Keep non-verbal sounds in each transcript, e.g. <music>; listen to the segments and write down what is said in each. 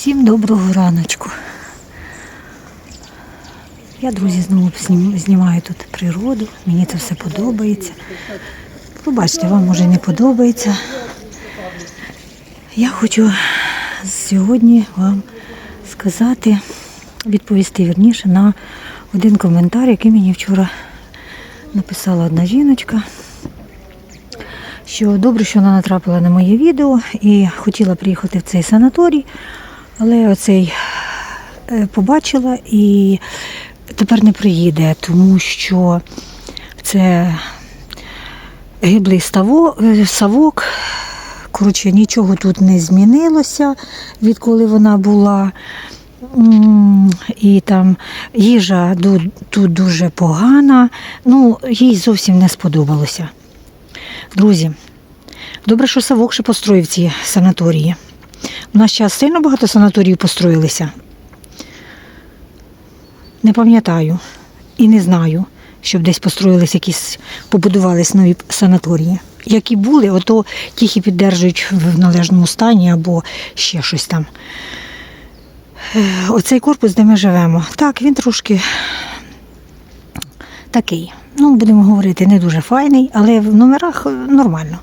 Всім доброго раночку. Я, друзі, знову знімаю тут природу. Мені це все подобається. Пробачте, вам може не подобається. Я хочу сьогодні вам сказати, відповісти вірніше на один коментар, який мені вчора написала одна жіночка що добре, що вона натрапила на моє відео і хотіла приїхати в цей санаторій, але оцей е, побачила і тепер не приїде, тому що це гиблий е, савок. Коротше, нічого тут не змінилося, відколи вона була. І там їжа тут дуже погана. Ну, їй зовсім не сподобалося. Друзі, добре, що Савок ще построїв ці санаторії. У нас зараз сильно багато санаторіїв построїлися. Не пам'ятаю і не знаю, щоб десь построїлись якісь, побудувались нові санаторії. Які були, ото тільки піддержують в належному стані або ще щось там. Е, Оцей корпус, де ми живемо, так, він трошки такий. Ну, будемо говорити, не дуже файний, але в номерах нормально.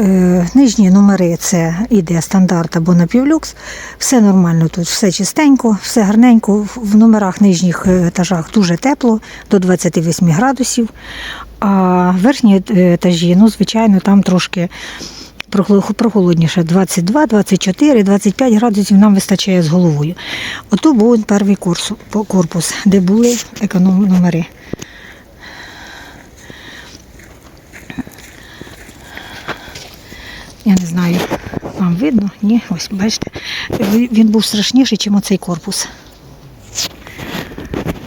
Е, нижні номери це іде стандарт або напівлюкс. Все нормально тут, все чистенько, все гарненько. В- номерах нижніх е, етажах дуже тепло, до 28 градусів. А верхні е, етажі, ну, звичайно, там трошки прохолодніше 22, 24, 25 градусів нам вистачає з головою. Ото був перший корпус, де були економ номери. Я не знаю, вам видно? Ні, ось бачите. Він був страшніший, ніж оцей корпус.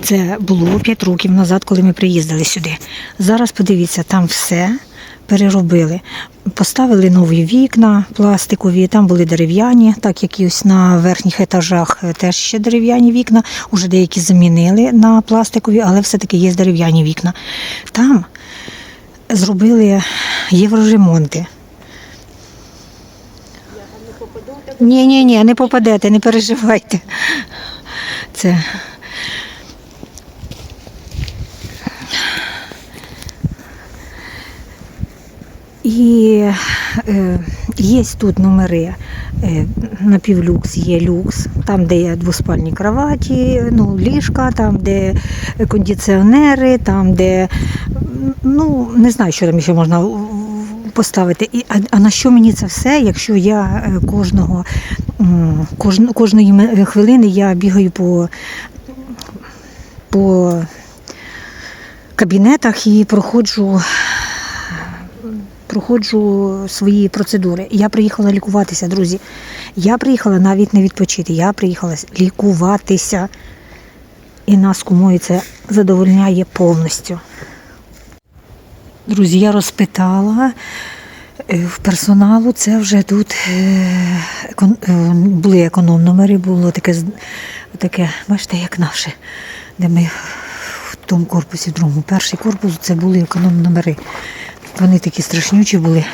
Це було 5 років назад, коли ми приїздили сюди. Зараз подивіться, там все переробили. Поставили нові вікна пластикові, там були дерев'яні, так як на верхніх етажах е, теж ще дерев'яні вікна. Уже деякі замінили на пластикові, але все-таки є дерев'яні вікна. Там зробили євроремонти. Ні, ні, ні, не попадете, не переживайте. Це. І е, є тут номери е, напівлюкс, є люкс, там, де є двоспальні кроваті, ну, ліжка, там, де кондиціонери, там, де ну, не знаю, що там ще можна поставити. І, а, а на що мені це все, якщо я е, кожного, м, кожної хвилини я бігаю по, по кабінетах і проходжу проходжу свої процедури. Я приїхала лікуватися, друзі. Я приїхала навіть не відпочити, я приїхала лікуватися. І нас кумою це задовольняє повністю. Друзі, я розпитала е, в персоналу, це вже тут е, е, були економ-номери, було таке, таке, бачите, як наше, де ми в тому корпусі, в другому. Перший корпус це були економ-номери. Вони такі страшнючі були,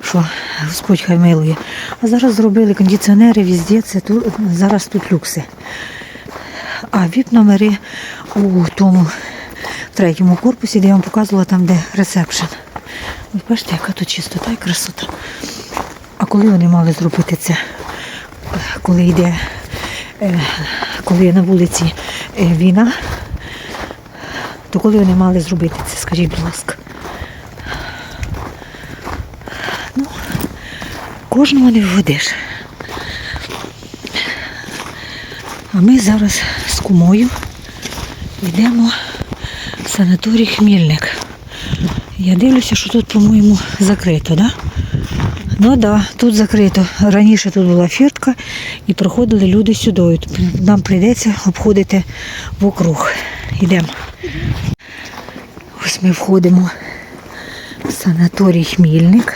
що Господь хай милує. А зараз зробили кондиціонери везде, це тут, зараз тут люкси. А віп-номери у тому третьому корпусі, де я вам показувала, там, де ресепшн. Ви бачите, яка тут чистота і красота. А коли вони мали зробити це? Коли йде, е, коли на вулиці е, війна, то коли вони мали зробити це, скажіть, будь ласка. Ну, кожного не вгодиш. А ми зараз з кумою йдемо санаторій Хмільник. Я дивлюся, що тут, по-моєму, закрито, да? Ну да, тут закрито. Раніше тут була фіртка і проходили люди сюди. Нам прийдеться обходити вокруг. Йдемо. Ось ми входимо в санаторій Хмільник.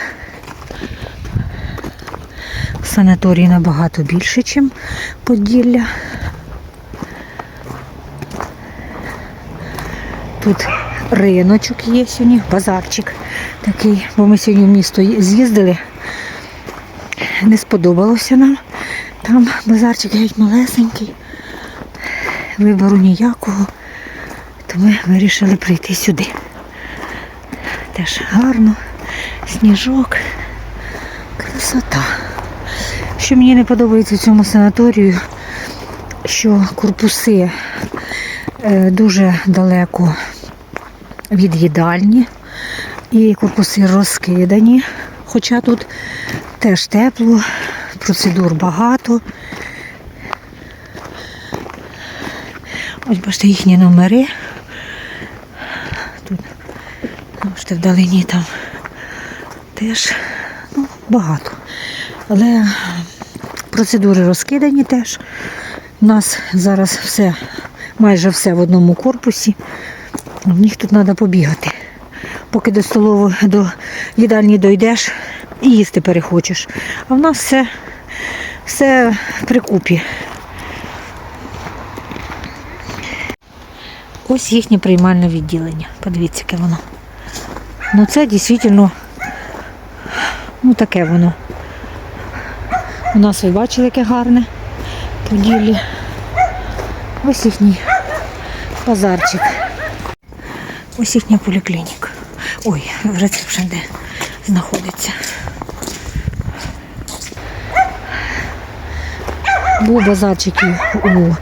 Санаторій набагато більше, ніж Поділля. Тут риночок є сьогодні, базарчик такий, бо ми сьогодні в місто з'їздили. Не сподобалося нам. Там базарчик геть малесенький, вибору ніякого, то ми вирішили прийти сюди. Теж гарно, сніжок, красота. Що мені не подобається в цьому санаторію, що корпуси е, дуже далеко від їдальні і корпуси розкидані. Хоча тут теж тепло, процедур багато. Ось бачите їхні номери. Тут бачите, вдалині там теж ну, багато. Але процедури розкидані теж. У нас зараз все, майже все в одному корпусі. В них тут треба побігати. Поки до столової, до їдальні дойдеш і їсти перехочеш. А в нас все, все при купі. Ось їхнє приймальне відділення. Подивіться, яке воно. Ну це дійсно, ну таке воно. У нас ви бачили, яке гарне поділі. Ось їхній базарчик. Ось їхня поліклініка. Ой, рецепшн де знаходиться. Був базарчик у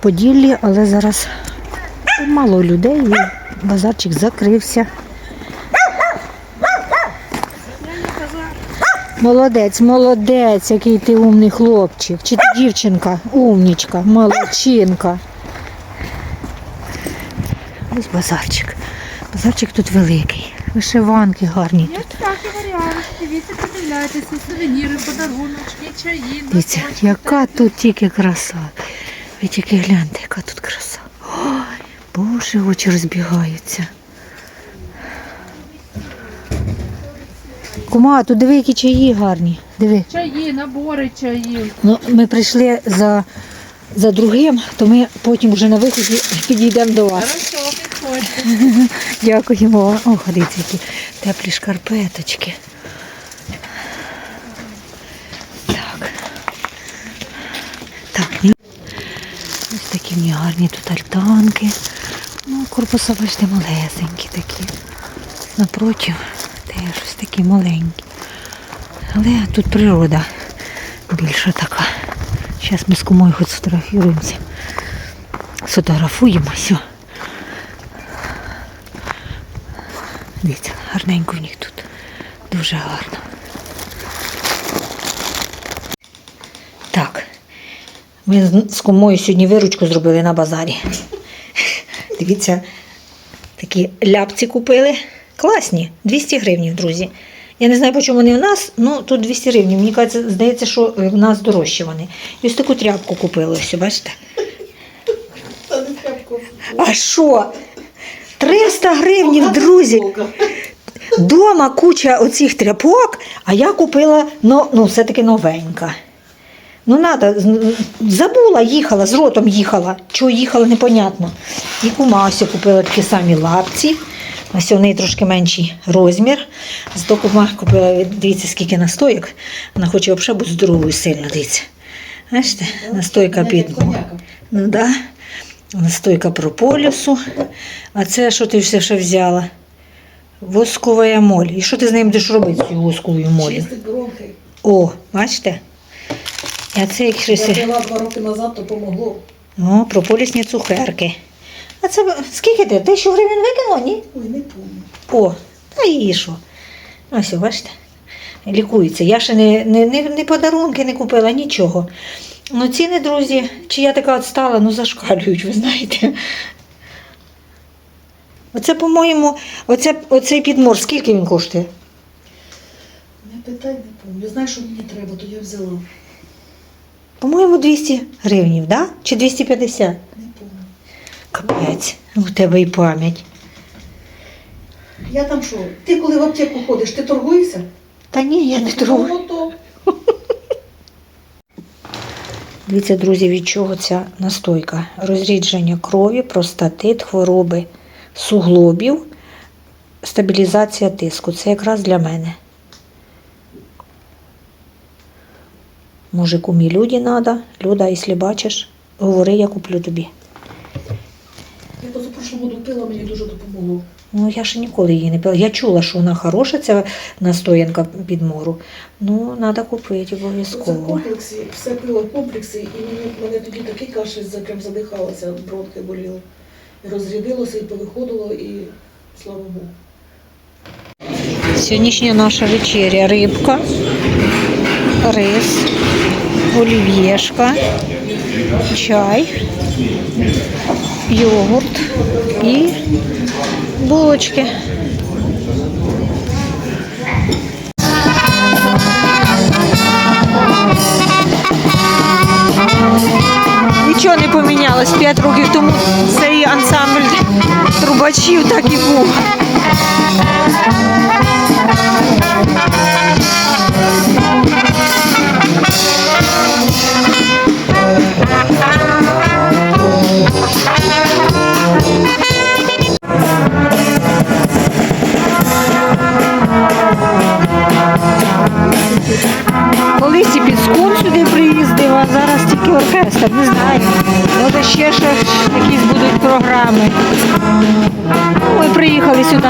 Поділлі, але зараз мало людей і базарчик закрився. Молодець, молодець, який ти умний хлопчик. Чи ти дівчинка, умнічка, молодчинка. Ось базарчик. Базарчик тут великий. Вишиванки гарні Є тут. такі варіанти. Дивіться, подивляйтеся, сувеніри, подаруночки, чаї. Дивіться, носочки, яка тут тільки краса. Ви тільки гляньте, яка тут краса. Ой, Боже, очі розбігаються. Кума, тут диви, які чаї гарні. Диви. Чаї, набори чаїв. Ну, ми прийшли за, за другим, то ми потім вже на виході підійдемо до вас. <laughs> Дякуємо. О, дивіться, які теплі шкарпеточки. Так. Так. Ось такі в гарні тут альтанки. Ну, корпуса, бачите, малесенькі такі. Напротив теж ось такі маленькі. Але тут природа більша така. Зараз ми з кумою хоч сфотографіруємося. Сфотографуємося. Гарненько в них тут. Дуже гарно. Так. Ми з- кумою сьогодні виручку зробили на базарі. <laughs> Дивіться, такі ляпці купили. Класні, 200 гривень, друзі. Я не знаю, по чому вони в нас, ну тут 200 гривень. Мені кажеться, здається, що е, в нас дорожчі вони. І ось таку тряпку купили, ось, бачите? А що? 300 гривень, друзі. Дома куча оцих тряпок, а я купила ну, ну, все-таки новенька. Ну, надо, забула, їхала, з ротом їхала. Чого їхала, непонятно. І кума ось купила такі самі лапці. Ось у неї трошки менший розмір. Зато кума купила, дивіться, скільки настоїк. Вона хоче взагалі бути здоровою сильно, дивіться. Бачите, настойка під. Ну, да. Настойка прополісу. А це що ти все ще взяла? Воскова моль. І що ти з нею будеш робити з цією восковою? Чистить бронхи. О, бачите? А це як щось. Я пила два роки назад, то помогло. О, прополісні цукерки. А це скільки ти? Тисячу гривень викинула, ні? Ой, не помню. О, та і що? Ось, бачите? Лікується. Я ще не, не, не, не подарунки не купила, нічого. Ну, ціни, друзі, чи я така от стала, ну зашкалюють, ви знаєте. Оце, по-моєму, оце, оцей підмор, скільки він коштує? Не питай, не помню. Знаєш, що мені треба, то я взяла. По-моєму, 200 гривень, да? Чи 250? Не помню. Капець, у тебе і пам'ять. Я там що? Ти коли в аптеку ходиш, ти торгуєшся? Та ні, я не. Ну, то. <laughs> Дивіться, друзі, від чого ця настойка? Розрідження крові, простатит, хвороби суглобів, стабілізація тиску. Це якраз для мене. Може, кумі люді треба. Люда, якщо бачиш, говори, я куплю тобі. Я позапрошлому году пила, мені дуже допомогло. Ну, я ще ніколи її не пила. Я чула, що вона хороша, ця настоянка під мору. Ну, треба купити обов'язково. Це в комплексі, все пила в комплексі, і мені, мене тоді такий кашель, за прям задихалася, бронхи боліли. Розрядилося, і повиходило, і слава Богу. Сьогоднішня наша вечеря рибка, рис, олів'єшка, чай, йогурт і булочки. Нічого не помінялось. П'ять років тому цей ансамбль трубачів так і був. Thank і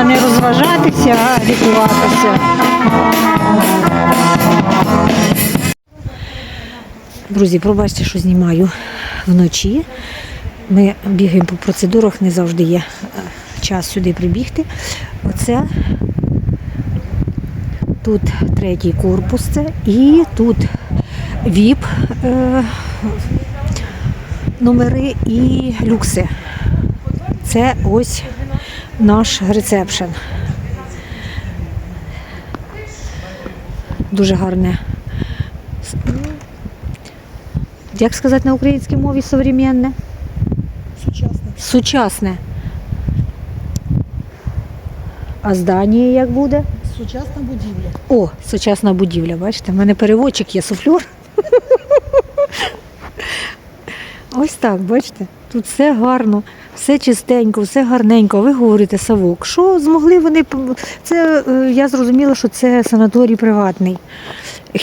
не розважатися, а лікуватися. Друзі, пробачте, що знімаю вночі. Ми бігаємо по процедурах, не завжди є е, час сюди прибігти. Оце Тут третій корпус це і тут ВІП е, номери і люкси. Це ось наш ресепшн. Дуже гарне. Як сказати на українській мові современне? Сучасно. Сучасне. А здання як буде? Сучасна будівля. О, сучасна будівля, бачите, в мене переводчик є суфльор. <laughs> Ось так, бачите, тут все гарно, все чистенько, все гарненько. Ви говорите Савок. Що змогли вони? Це е, я зрозуміла, що це санаторій приватний.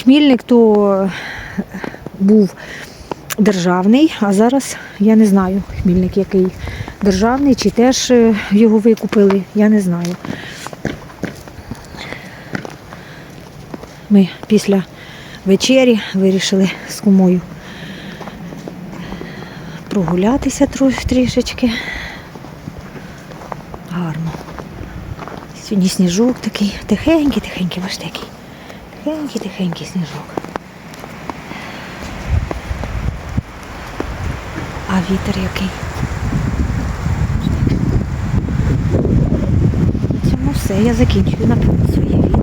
Хмільник то е, був державний, а зараз я не знаю, хмільник який державний, чи теж е, його викупили, я не знаю. Ми після вечері вирішили з кумою прогулятися трішечки. Гарно. Сьогодні сніжок такий, тихенький, тихенький, бачите який. Тихенький, тихенький сніжок. А вітер який. На цьому все. Я закінчую своє відео.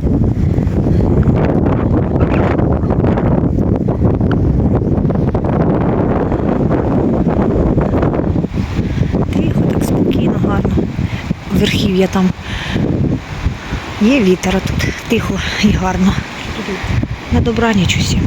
Тихо, так спокійно, гарно. Верхів'я там є вітер, а тут тихо і гарно. На добраніч усім.